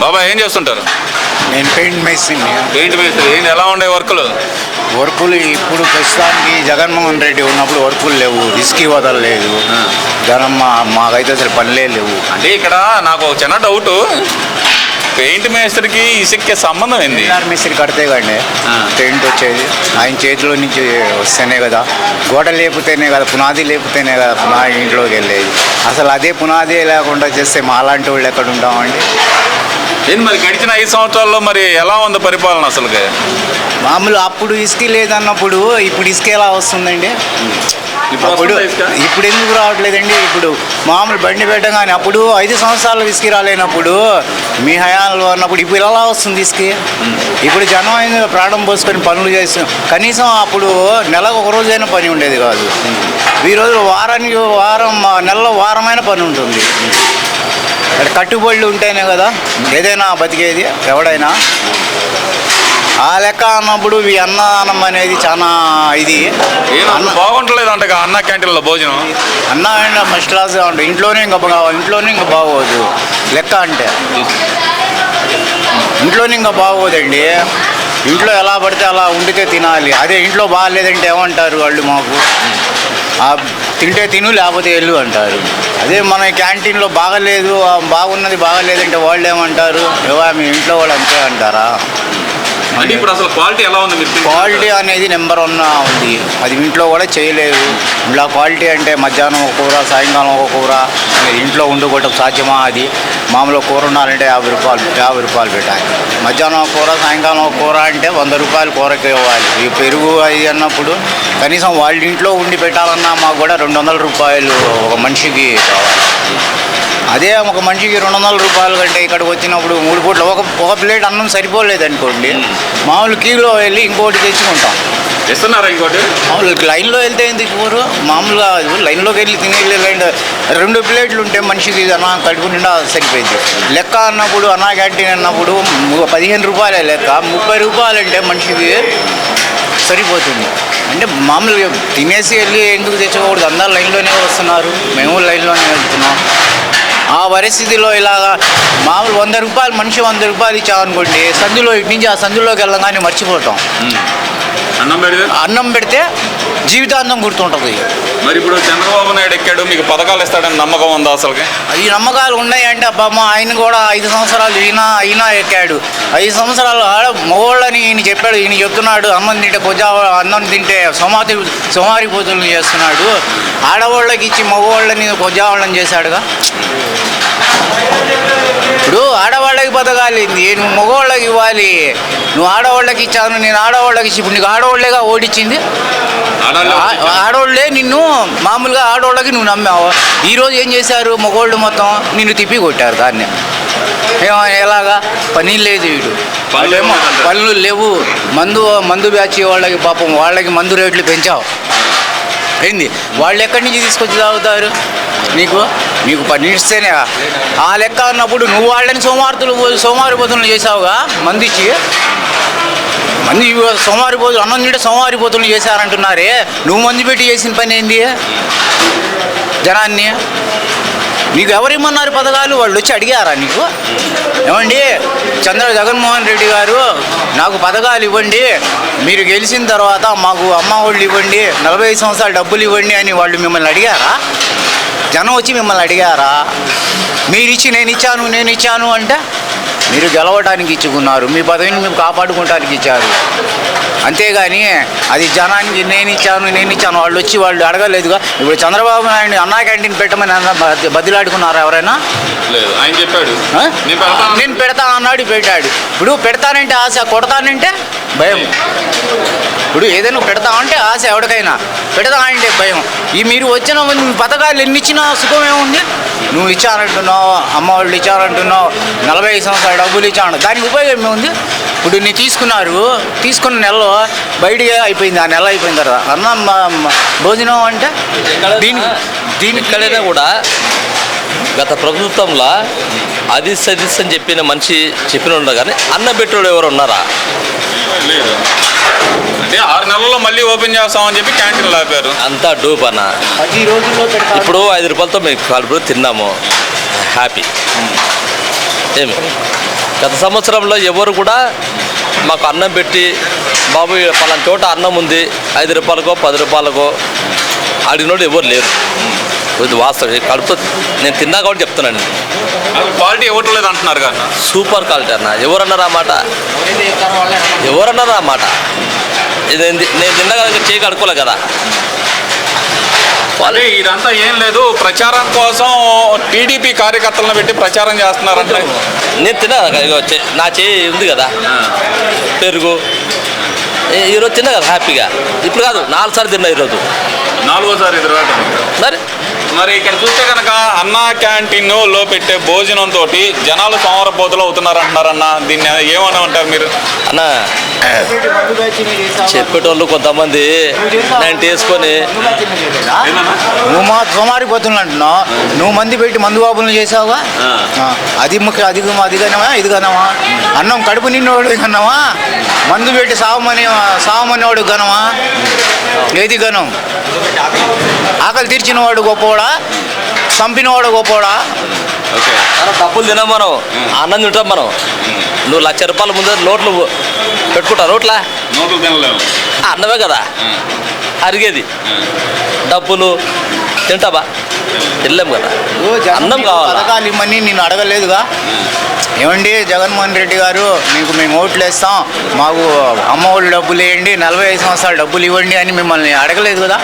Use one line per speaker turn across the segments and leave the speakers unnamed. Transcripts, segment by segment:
బాబా ఏం చేస్తుంటారు?
నేను పెయింట్ మేస్త్రిని.
ఏంటి మేస్త్రి. ఏంటి ఎలా ఉండే వర్కులు?
వర్కులు ఇప్పుడు ప్రస్తుతానికి జగన్మోహన్ రెడ్డి ఉన్నప్పుడు వర్కులు లేవు. ఇసుకి వదలలేదు. జనం మా మాకైతే అసలు పనులే లేవు
అంటే ఇక్కడ నాకు ఒక చిన్న డౌట్. పెయింట్ మేస్త్రికి ఇసుక్కే సంబంధం ఏంది?
మేస్త్రి కడితే
ఆ.
పెయింట్ వచ్చేది. ఆయన చేతిలో నుంచి వస్తేనే కదా. గోడ లేపితేనే కదా పునాది లేపితేనే కదా పునాది ఇంట్లోకి వెళ్ళేది. అసలు అదే పునాది లేకుండా చేస్తే మాలాంటి వాళ్ళు ఎక్కడ ఉంటామండి?
ఏంది మరి గడిచిన ఐదు సంవత్సరాల్లో మరి ఎలా ఉంది పరిపాలన అసలుకి?
మామూలు అప్పుడు ఇసుక లేదన్నప్పుడు ఇప్పుడు ఇసుక ఎలా వస్తుందండి?
ఇప్పుడు
అప్పుడు? ఇప్పుడు ఎందుకు రావట్లేదండి? ఇప్పుడు మామూలు బండి పెట్టగానే అప్పుడు ఐదు సంవత్సరాలు ఇసుక రాలేనప్పుడు మీ హయాంలో ఉన్నప్పుడు ఇప్పుడు ఎలా వస్తుంది ఇసుక? ఇప్పుడు జనం అయిన ప్రాణం పోసుకొని పనులు చేస్తాం కనీసం అప్పుడు నెలకు ఒక రోజైనా పని ఉండేది కాదు. ఈ రోజు వారానికి వారం నెలలో వారమైన పని ఉంటుంది. కట్టుబడులు ఉంటేనే కదా ఏదైనా బతికేది ఎవడైనా. ఆ లెక్క అన్నప్పుడు ఈ అన్నదానం అనేది చాలా ఇది.
బాగుంటలేదు అంట అన్న క్యాంటీన్లో భోజనం?
అన్న ఫస్ట్ క్లాస్గా ఉంటుంది. ఇంట్లోనే ఇంకా బాగా ఇంట్లోనే ఇంకా బాగోదు. లెక్క అంటే. ఇంట్లోనే ఇంకా బాగోదండి. ఇంట్లో ఎలా పడితే అలా వండితే తినాలి. అదే ఇంట్లో బాగాలేదంటే ఏమంటారు వాళ్ళు మాకు? తింటే తిను లేకపోతే వెళ్ళు అంటారు. అదే మన క్యాంటీన్లో బాగలేదు బాగున్నది బాగలేదంటే వాళ్ళు ఏమంటారు? ఏవా మీ ఇంట్లో వాళ్ళు అంతే అంటారా?
అంటే ఇప్పుడు అసలు క్వాలిటీ ఎలా ఉంది మీరు
క్వాలిటీ అనేది నెంబర్ వన్ ఉంది. అది ఇంట్లో కూడా చేయలేదు. ఇలా క్వాలిటీ అంటే మధ్యాహ్నం ఒక కూర సాయంకాలం ఒక కూర ఇంట్లో వండుకోవటం సాధ్యమా అది? మామూలు కూర ఉండాలంటే యాభై రూపాయలు యాభై రూపాయలు పెట్టాలి. మధ్యాహ్నం ఒక కూర సాయంకాలం ఒక కూర అంటే వంద రూపాయలు కూరకి ఇవ్వాలి. ఈ పెరుగు అది అన్నప్పుడు కనీసం వాళ్ళ ఇంట్లో ఉండి పెట్టాలన్నా మాకు కూడా రెండు వందల రూపాయలు ఒక మనిషికి కావాలి. అదే ఒక మనిషికి రెండు వందల రూపాయలు కంటే ఇక్కడికి వచ్చినప్పుడు మూడు పూట్ల ఒక ఒక ప్లేట్ అన్నం సరిపోలేదు అనుకోండి మామూలు క్యూలో వెళ్ళి ఇంకోటి తెచ్చుకుంటాం.
ఇస్తున్నారా ఇంకోటి?
మామూలు లైన్లో వెళ్తే ఎందుకు కూరు మామూలుగా లైన్లోకి వెళ్ళి తినే లైన్ రెండు ప్లేట్లు ఉంటే మనిషికి అన్న కడుపు నిండా సరిపోయింది. లెక్క అన్నప్పుడు అన్నా క్యాంటీన్ అన్నప్పుడు పదిహేను రూపాయలే లెక్క. ముప్పై రూపాయలు అంటే మనిషికి సరిపోతుంది. అంటే మామూలుగా తినేసి వెళ్ళి ఎందుకు తెచ్చుకోకూడదు? అందరు లైన్లోనే వస్తున్నారు. మేము లైన్లోనే వెళ్తున్నాం. ఆ పరిస్థితిలో ఇలాగా మామూలు వంద రూపాయలు మనిషి వంద రూపాయలు ఇచ్చామనుకోండి సందులో ఇటు నుంచి ఆ సందులోకి వెళ్ళగానే మర్చిపోతాం.
అన్నం పెడితే?
అన్నం పెడితే జీవితాంతం గుర్తుంటుంది.
మరి ఇప్పుడు చంద్రబాబు నాయుడు ఎక్కాడు మీకు పథకాలు ఇస్తాడని నమ్మకం ఉందా అసలుకి?
ఈ నమ్మకాలు ఉన్నాయంటే అబ్బమ్మ ఆయన కూడా ఐదు సంవత్సరాలు ఈయన ఈయన ఎక్కాడు. ఐదు సంవత్సరాలు ఆడ మగవాళ్ళని ఈయన చెప్పాడు ఈయన చెప్తున్నాడు అన్నం తింటే కొద్దిగా అన్నం తింటే సోమారి సోమారి పూజలు చేస్తున్నాడు. ఆడవాళ్ళకి ఇచ్చి మగవాళ్ళని కొద్దివాళ్ళని చేశాడుగా? ఇప్పుడు ఆడవాళ్ళకి పథకాలు ఏంది నువ్వు మగవాళ్ళకి ఇవ్వాలి. నువ్వు ఆడవాళ్ళకి ఇచ్చాను నేను ఆడవాళ్ళకి ఇచ్చి ఇప్పుడు నీకు ఆడవాళ్ళేగా ఓడిచ్చింది?
ఆడాలి
ఆ- ఆడోళ్ళే నిన్ను మామూలుగా ఆడోళ్ళకి నువ్వు నమ్మావు. ఈరోజు ఏం చేశారు? మగోళ్ళు మొత్తం నిన్ను తిప్పి కొట్టారు దాన్ని. ఏమో ఎలాగా? పని లేదు వీడు.
పనులు లేవు.
మందు మందు బ్యాచ్ వాళ్ళకి పాపం వాళ్ళకి మందు రేట్లు పెంచావు. ఏంది? వాళ్ళు ఎక్కడి నుంచి తీసుకొచ్చి తాగుతారు? నీకు? నీకు పని ఇస్తేనే ఆ లెక్క అన్నప్పుడు నువ్వు వాళ్ళని సోమార్తులు సోమవారి బదులు చేసావుగా మందిచ్చి? మంది సోమవారి పోతులు అన్నం తింటే సోమవారి పోతులు చేశారంటున్నారే. నువ్వు మంది పెట్టి చేసిన పని ఏంది? జనాన్ని? నీకు ఎవరిమ్మన్నారు పథకాలు? వాళ్ళు వచ్చి అడిగారా నీకు? ఏమండి చంద్ర జగన్మోహన్ రెడ్డి గారు నాకు పథకాలు ఇవ్వండి మీరు గెలిచిన తర్వాత మాకు అమ్మ వాళ్ళు ఇవ్వండి నలభై ఐదు సంవత్సరాలు డబ్బులు ఇవ్వండి అని వాళ్ళు మిమ్మల్ని అడిగారా? జనం వచ్చి మిమ్మల్ని అడిగారా? మీరు ఇచ్చి నేను ఇచ్చాను నేను ఇచ్చాను అంటే మీరు గెలవడానికి ఇచ్చుకున్నారు మీ పదవిని మేము కాపాడుకోవడానికి ఇచ్చారు. అంతేగాని అది జనానికి నేను ఇచ్చాను నేను ఇచ్చాను వాళ్ళు వచ్చి వాళ్ళు అడగలేదుగా. ఇప్పుడు చంద్రబాబు నాయుడు అన్నా క్యాంటీన్ పెట్టమని బదిలాడుకున్నారా ఎవరైనా?
లేదు ఆయన చెప్పాడు.
ఆ?
నేను పెడతాను.
నేను పెడతా అన్నాడు పెట్టాడు. ఇప్పుడు పెడతానంటే ఆశ కొడతానంటే భయం. ఇప్పుడు ఏదైనా పెడతా అంటే ఆశ ఎవరికైనా. పెడతా అంటే భయం. ఈ మీరు వచ్చిన పథకాలు ఎన్ని ఇచ్చినా సుఖం ఏముంది? నువ్వు ఇచ్చానంటున్నావు అమ్మ వాళ్ళు ఇచ్చారంటున్నావు నలభై ఐదు సంవత్సరాలు డబ్బులు ఇచ్చాను. దానికి ఉపయోగం ఏముంది? ఇప్పుడు నీ తీసుకున్నారు తీసుకున్న నెలలో బయటికి అయిపోయింది ఆ నెల అయిపోయిన తర్వాత. అన్నం భోజనం అంటే దీనికి దీనికి
ఎక్కడైనా కూడా గత ప్రభుత్వంలో అది సదిస్ అని చెప్పిన మనిషి చెప్పిన ఉండదు కానీ అన్న పెట్టుడు ఎవరు ఉన్నారా?
లేదు అంటే ఆరు నెలల్లో మళ్ళీ ఓపెన్ చేస్తామని చెప్పి క్యాంటీన్లు ఆపారు.
అంతా డూప్ అన్న.
పది రోజుల్లో పెడతారు.
ఇప్పుడు ఐదు రూపాయలతో మేము కలుపు తిన్నాము. హ్యాపీ. ఏమి? గత సంవత్సరంలో ఎవరు కూడా మాకు అన్నం పెట్టి బాబు పలానా చోట అన్నం ఉంది. ఐదు రూపాయలకో పది రూపాయలకో. అడిగినోడు ఎవరు లేరు. ఇది వాస్తవం. కడుపుతో నేను తిన్నా కాబట్టి చెప్తున్నాను.
క్వాలిటీ ఇవ్వట్లేదు అంటున్నారు కదా.
సూపర్ క్వాలిటీ అన్న. ఎవరన్నారు ఆ మాట? ఎవరన్నారు ఆ మాట? ఇది నేను- నేను తిన్నా కదా చేయి కడుకోలే కదా.
అదే ఇదంతా ఏం లేదు. ప్రచారం కోసం టీడీపీ కార్యకర్తలను పెట్టి ప్రచారం చేస్తున్నారంటే.
నేను తిన్నా నా చేయి ఉంది కదా. పెరుగు. ఈరోజు తిన్నా కదా హ్యాపీగా. ఇప్పుడు కాదు నాలుగు సార్లు తిన్నా ఈరోజు.
నాలుగోసారి
మరి?
మరి ఇక్కడ చూస్తే కనుక అన్నా క్యాంటీన్లో పెట్టే భోజనం తోటి జనాలు సోమరపోతులు అవుతున్నారు అంటున్నారన్న దీన్ని ఏమని అంటారు మీరు?
అన్న చెప్పేటోళ్ళు కొంతమంది నేను వేసుకొని
నువ్వు మా సోమారిపోతున్నా అంటున్నావు నువ్వు మంది పెట్టి మందు బాబులను చేసావుగా.
ఆ,
అది ముఖ్య అది అది కనవా ఇది కనవా అన్నం కడుపు నిన్నవాడు కనవా మందు పెట్టి సావమని సావమనేవాడు గనవా ఏది గనం ఆకలి తీర్చినవాడు గొప్పవాడా? చంపినవాడు గొప్పవాడా?
డబ్బులు తినాం మనం. అన్నం తింటాం మనం. నువ్వు లక్ష రూపాయల ముందు నోట్లు పెట్టుకుంటావు నోట్లా? అన్నమే కదా. అరిగేది. డబ్బులు తింటావా తినలేం కదా. అన్నం
మీకు
కావాలా?
ఇమ్మని నేను అడగలేదుగా? ఏమండి జగన్మోహన్ రెడ్డి గారు మీకు మేము ఓట్లు వేస్తాం. మాకు అమ్మ వాళ్ళు డబ్బులు వేయండి నలభై ఐదు సంవత్సరాలు డబ్బులు ఇవ్వండి అని మిమ్మల్ని అడగలేదు కదా?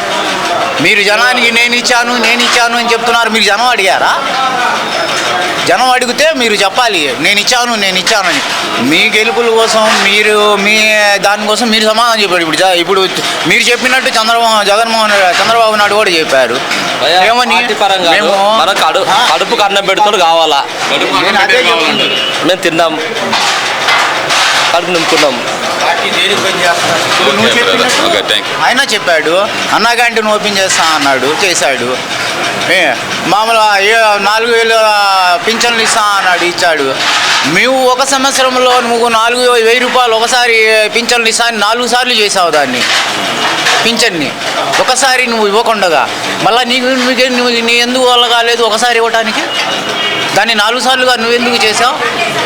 మీరు జనానికి నేను ఇచ్చాను నేను ఇచ్చాను అని చెప్తున్నారు. మీరు జనం అడిగారా? జనం అడిగితే మీరు చెప్పాలి. నేను ఇచ్చాను నేను ఇచ్చానని మీ గెలుపుల కోసం మీరు మీ దానికోసం మీరు సమాధానం చెప్పారు. ఇప్పుడు ఇప్పుడు మీరు చెప్పినట్టు చంద్రబాబు జగన్మోహన్ చంద్రబాబు నాయుడు కూడా చెప్పారు.
భయ్యా,
ఏమని
పార్టీ పరంగా
మేము
మన కడు
ఆ?
కడుపుకు అన్నం పెడుతుంది కావాలా
కడుపు.
మేము తిన్నాం కడుపు నింపుకున్నాం
ఆయన చెప్పాడు అన్నా క్యాంటీన్ ఓపెన్ చేస్తా అన్నాడు చేశాడు. ఏ మామూలుగా ఏ నాలుగు వేలు పింఛన్లు ఇస్తా అన్నాడు ఇచ్చాడు. మేము ఒక సంవత్సరంలో నువ్వు నాలుగు వెయ్యి రూపాయలు ఒకసారి పింఛన్లు ఇస్తా అని నాలుగు సార్లు చేసావు దాన్ని పింఛన్ని. ఒకసారి నువ్వు ఇవ్వకుండగా. మళ్ళీ నీకు నీకు నువ్వు నీ ఎందుకు వల్ల కాలేదు ఒకసారి ఇవ్వటానికి? దాన్ని నాలుగు సార్లుగా నువ్వెందుకు చేసావు